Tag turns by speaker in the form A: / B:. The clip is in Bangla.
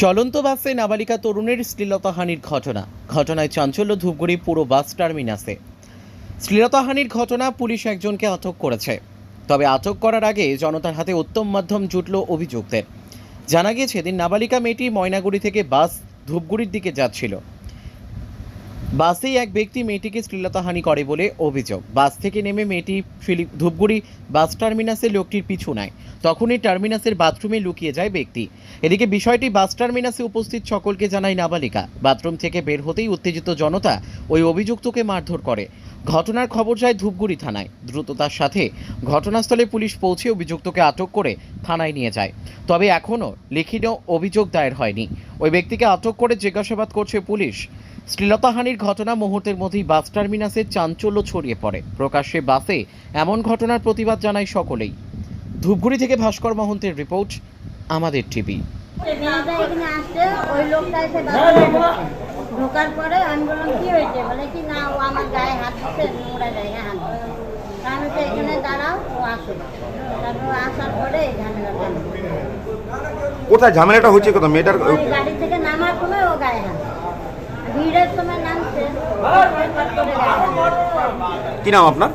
A: চলন্ত বাসে নাবালিকা তরুণের শ্লীলতাহানির ঘটনা। ঘটনায় চাঞ্চল্য ধূপগুড়ি পুরো বাস টার্মিনাসে। শ্লীলতাহানির ঘটনা পুলিশ একজনকে আটক করেছে। তবে আটক করার আগে জনতার হাতে উত্তম মাধ্যম জুটল অভিযুক্তের। জানা গিয়েছে দিন নাবালিকা মেয়েটি ময়নাগুড়ি থেকে বাস ধূপগুড়ির দিকে যাচ্ছিল। বাসেই এক ব্যক্তি মেয়েটিকে শ্লীলতাহানি করে বলে অভিযোগ। বাস থেকে নেমে মেয়েটি ধূপগুড়ি বাস টার্মিনাসে লোকটির পিছু নেয়। তখনই টার্মিনাসের বাথরুমে লুকিয়ে যায় ব্যক্তি। এদিকে বিষয়টি বাস টার্মিনাসে উপস্থিত সকলকে জানায় নাবালিকা। বাথরুম থেকে বের হতেই উত্তেজিত জনতা ওই অভিযুক্তকে মারধর করে। ঘটনার খবর যায় ধূপগুড়ি থানায়। দ্রুততার সাথে ঘটনাস্থলে পুলিশ পৌঁছে অভিযুক্তকে আটক করে থানায় নিয়ে যায়। তবে এখনও লিখিত অভিযোগ দায়ের হয়নি। ওই ব্যক্তিকে আটক করে জিজ্ঞাসাবাদ করছে পুলিশ। শ্লীলতাহানির ঘটনা মুহূর্তের মধ্যেই বাস টার্মিনাসে চাঞ্চল্য ছড়িয়ে পড়ে। প্রকাশ্যে বাসে এমন ঘটনার প্রতিবাদ জানায় সকলেই। ধূপগুড়ি থেকে ভাস্কর মহন্তের রিপোর্ট আমাদের টিভি।
B: ঢোকার পরে আমি বললাম কি হয়েছে বলে কি না ও আমার গায়ে হাত দিচ্ছে নোংরা জায়গায় হাত আমি তো এখানে দাঁড়াও ও আসো তারপর ও আসার পরে ঝামেলাটা
C: কোথায় ঝামেলাটা হচ্ছে কোথায় মেয়েটার
B: গাড়ি থেকে নামার সময় ও গায়ে হাত ভিড়ের সময় নামছে।
C: কি নাম আপনার